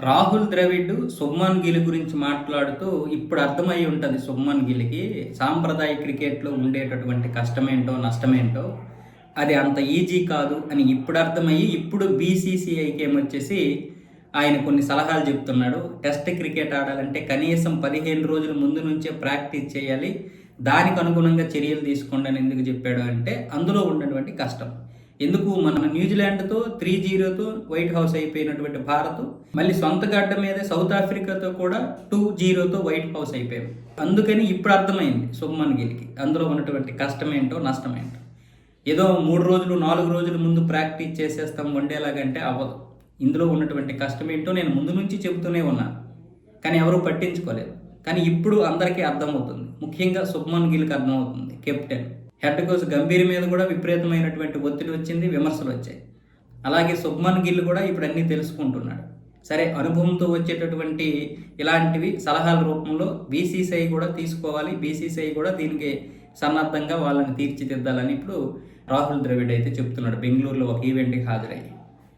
రాహుల్ ద్రవిడ్ సుమ్మన్ గిల్ గురించి మాట్లాడుతూ ఇప్పుడు అర్థమై ఉంటుంది సుమ్మన్ గిల్కి. సాంప్రదాయ క్రికెట్లో ఉండేటటువంటి కష్టమేంటో నష్టమేంటో అది అంత ఈజీ కాదు అని ఇప్పుడు అర్థమయ్యి ఇప్పుడు బీసీసీఐకి ఏమొచ్చేసి ఆయన కొన్ని సలహాలు చెప్తున్నాడు. టెస్ట్ క్రికెట్ ఆడాలంటే కనీసం పదిహేను రోజుల ముందు నుంచే ప్రాక్టీస్ చేయాలి. దానికి అనుగుణంగా చర్యలు తీసుకోండి అని ఎందుకు చెప్పాడు అంటే అందులో ఉన్నటువంటి కష్టం. ఎందుకు మన న్యూజిలాండ్తో త్రీ జీరోతో వైట్ హౌస్ అయిపోయినటువంటి భారత్ మళ్ళీ సొంత గడ్డ మీద సౌత్ ఆఫ్రికాతో కూడా టూ జీరోతో వైట్ హౌస్ అయిపోయాం. అందుకని ఇప్పుడు అర్థమైంది సుబ్మన్ గిల్కి. అందులో ఉన్నటువంటి కష్టమేంటో నష్టమేంటో. ఏదో మూడు రోజులు నాలుగు రోజుల ముందు ప్రాక్టీస్ చేసేస్తాం వండేలాగంటే అవ్వదు. ఇందులో ఉన్నటువంటి కష్టం ఏంటో నేను ముందు నుంచి చెబుతూనే ఉన్నాను కానీ ఎవరూ పట్టించుకోలేదు. కానీ ఇప్పుడు అందరికీ అర్థమవుతుంది. ముఖ్యంగా శుభ్మన్ గిల్కి అర్థమవుతుంది. కెప్టెన్. హెడ్ కోచ్ గంభీర్ మీద కూడా విపరీతమైనటువంటి ఒత్తిడి వచ్చింది విమర్శలు వచ్చాయి. అలాగే సుబ్మన్ గిల్ కూడా ఇప్పుడు అన్నీ తెలుసుకుంటున్నాడు. సరే అనుభవంతో వచ్చేటటువంటి ఇలాంటివి సలహాల రూపంలో బీసీసీఐ కూడా తీసుకోవాలి బీసీసీఐ కూడా దీనికి సన్నద్ధంగా వాళ్ళని తీర్చిదిద్దాలని ఇప్పుడు రాహుల్ ద్రవిడ్ అయితే చెప్తున్నాడు. బెంగళూరులో ఒక ఈవెంట్కి హాజరయ్యి.